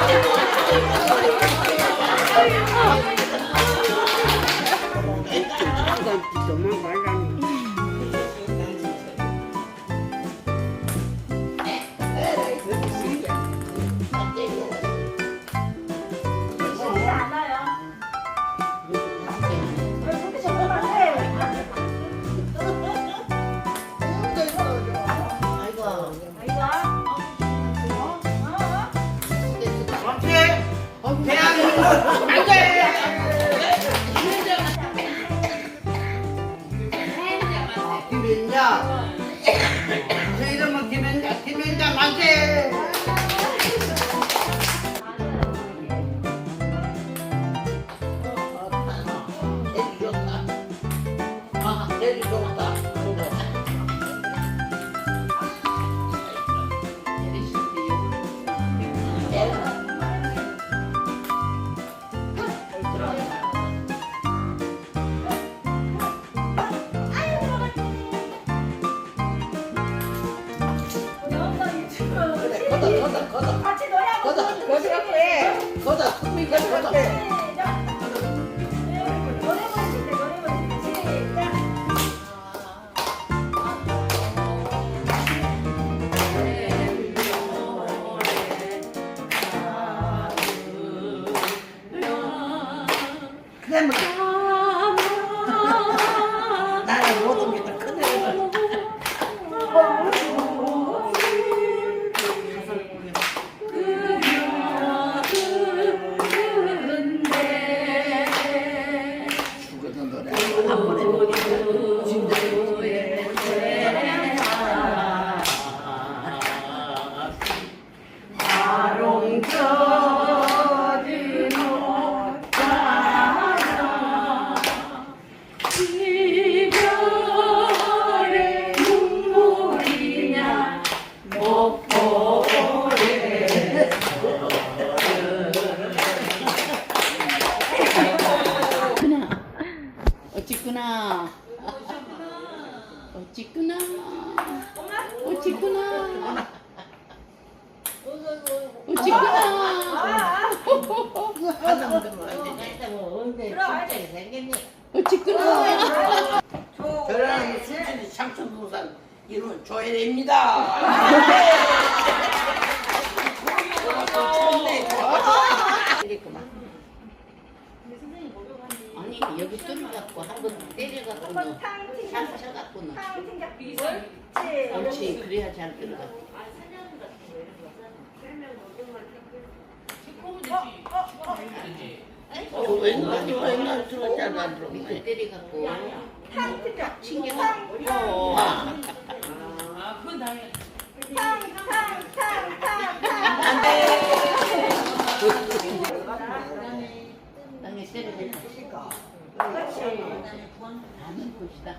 Thank you. 이름은 김인자 김인자 만세 ってください。 저는 수진이 창천부산 이름 조혜래입니다. 아니 여기 뚫어갖고 한 번 때려갖고 너탕 튕겨. 살 쳐갖고 너탕 튕겨. 옳지. 옳지 그래야 잘 들어가 어, 왼 날 왼날 들어왔잖아 밑에 들어오네. 때려갖고 탕. 튕겨 어. 탕, 탕, 탕, 탕, 탕. 땅에 때려야 그렇지. 하는 것이다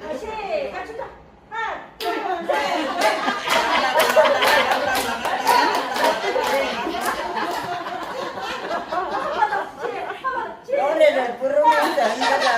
다시 같이 자. 하나, 둘, 셋. 노래를 부르면서 흔들어.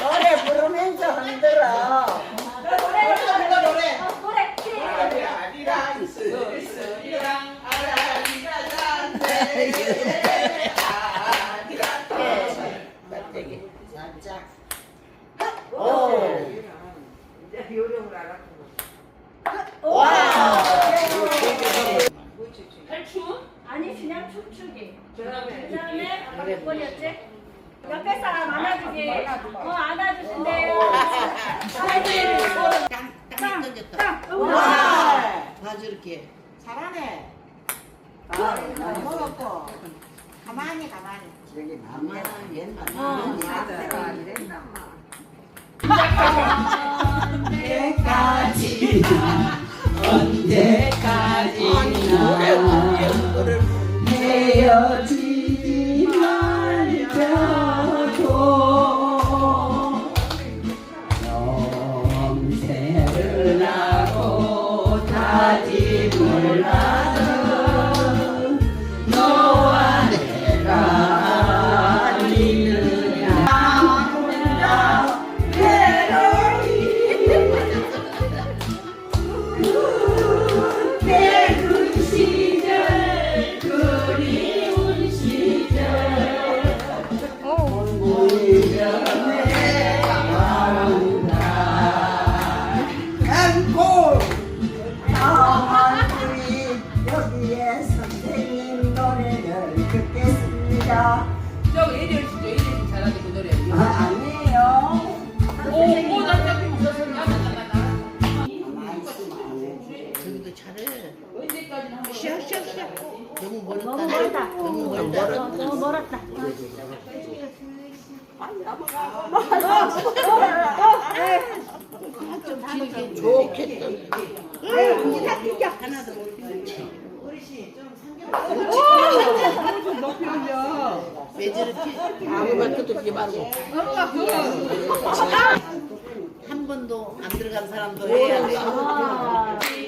노래 부르면서 흔들어. 노래, 노래, 노래. 어, 노래. 시작. 살짝. 아니 그냥 춤추기. 그다음에 아까 몇 번이었지? 옆에 사람 안아주기. 어 안아주신대요. 땅에 던졌다 땅. 와. 봐 저렇게 잘하네. 아, 먹었고. 가만히 가만히. 저기 아마 옛날 헤어지지 아니에요. 저 예리를 진짜 예리 잘하는데 그 노래. 아, 아니에요. 오, 오, 나 저기 무서워. 나, 나, 나, 나. 저기도 잘해. 언제까지나 한 번. 쉬어, 쉬어, 쉬어. 너무 멀었다. 너무 멀다. 너무 멀다. 너무 멀었다. 좋겠다. 왜 저렇게 아무만 뜯지 말고 한 번도 안 들어간 사람도 해야 돼.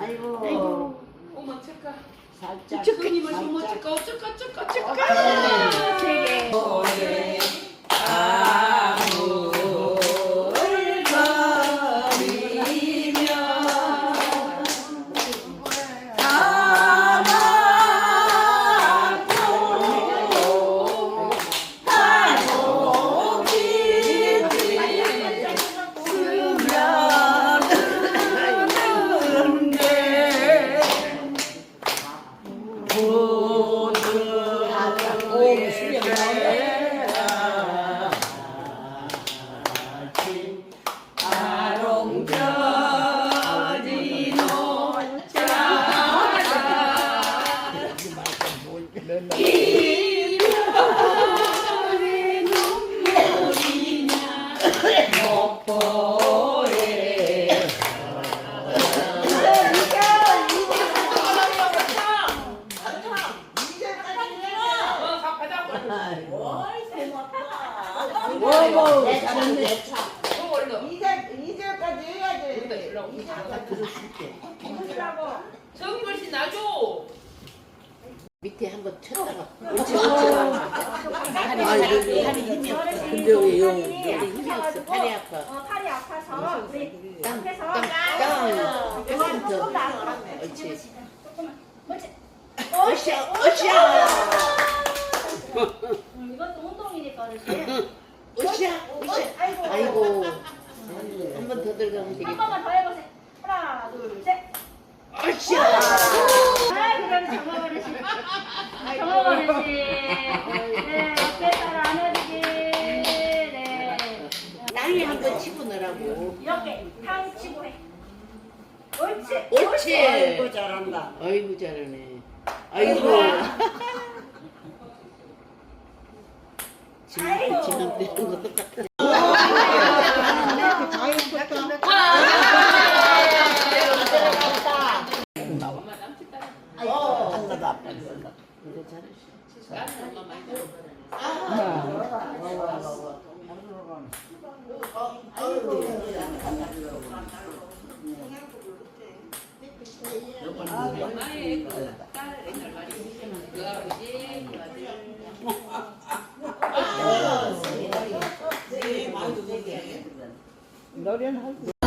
아이고. 어머 착가. 살짝. 스님을 좀 어쩔까 어쩔까 어쩔까 오고. 잘했네. 어, 얼른. 이제 이제까지 해야지. 정걸 씨 놔줘. 밑에 한번 쳤다가 옳지 옳지 팔이 팔이 팔이 힘이 없어 근데 왜 용? 팔이 힘이 없어 팔이 아파 어, 팔이 아파서 우리 앞에서 땅땅땅 조금 더 조금 더 앞으로. 옳지 조금만. 옳지. 으쌰 으쌰 음, 이것도 운동이니까 그렇지. 으쌰 으쌰 아이고. 아이고 한 번 더 들어가면 한 되겠다 번만 더 해보세요. 하나, 둘, 셋. 으쌰 아, 그럼 정어버릇이. 정어버릇이. 네, 어깨살 안아주기. 네. 땅에 한번 치고 넣으라고 이렇게 탕 치고 해. 옳지. 옳지 아이고 잘한다. 아이고 잘하네 아이고 지금 지금 되는 거 똑같아 한나도 아빠. 이거 잘하 시 사이에